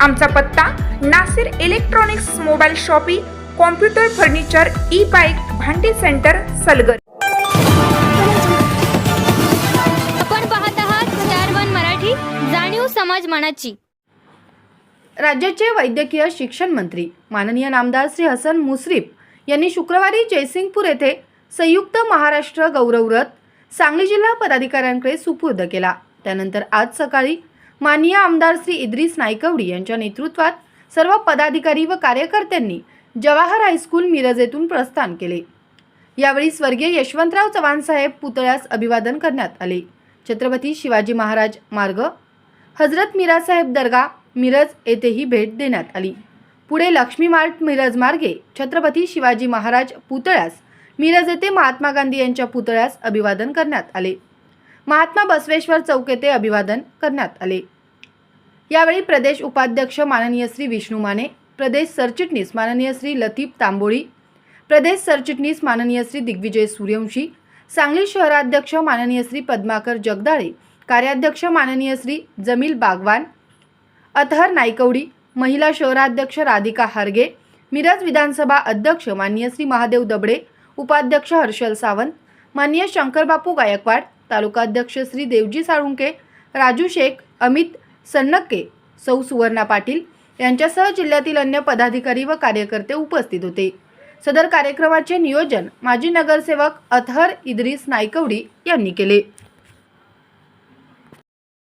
आमचा पत्ता Nasir electronics mobile shoppy computer furniture e bike भांडी सेंटर सलगर. आपण पाहत आहात मराठी जाणीव समाज मनाची. राज्याचे वैद्यकीय शिक्षण मंत्री माननीय नामदार श्री हसन मुश्रीफ यांनी शुक्रवारी जयसिंगपूर येथे संयुक्त महाराष्ट्र गौरवरथ सांगली जिल्हा पदाधिकाऱ्यांकडे सुपूर्द केला. त्यानंतर आज सकाळी माननीय आमदार श्री इद्रिस नायकवडी यांच्या नेतृत्वात सर्व पदाधिकारी व कार्यकर्त्यांनी जवाहर हायस्कूल मिरज येथून प्रस्थान केले. यावेळी स्वर्गीय यशवंतराव चव्हाणसाहेब पुतळ्यास अभिवादन करण्यात आले. छत्रपती शिवाजी महाराज मार्ग हजरत मिरासाहेब दर्गा मिरज येथेही भेट देण्यात आली. पुढे लक्ष्मी मार्ट मिरज मार्गे छत्रपती शिवाजी महाराज पुतळ्यास मिरज येथे महात्मा गांधी यांच्या पुतळ्यास अभिवादन करण्यात आले. महात्मा बसवेश्वर चौक येथे अभिवादन करण्यात आले. यावेळी प्रदेश उपाध्यक्ष माननीय श्री विष्णू माने प्रदेश सरचिटणीस माननीय श्री लतीफ तांबोळी प्रदेश सरचिटणीस माननीय श्री दिग्विजय सूर्यवंशी सांगली शहराध्यक्ष माननीय श्री पद्माकर जगदाळे कार्याध्यक्ष माननीय श्री जमील बागवान अतहर नायकवडी महिला शहराध्यक्ष राधिका हारगे मिरज विधानसभा अध्यक्ष माननीय श्री महादेव दबडे उपाध्यक्ष हर्षल सावंत माननीय शंकरबापू गायकवाड तालुकाध्यक्ष श्री देवजी साळुंके राजू शेख अमित सन्नक्के सौ सुवर्णा पाटील यांच्यासह जिल्ह्यातील अन्य पदाधिकारी व कार्यकर्ते उपस्थित होते. सदर कार्यक्रमाचे नियोजन माजी नगरसेवक अतहर इद्रिस नायकवडी यांनी केले.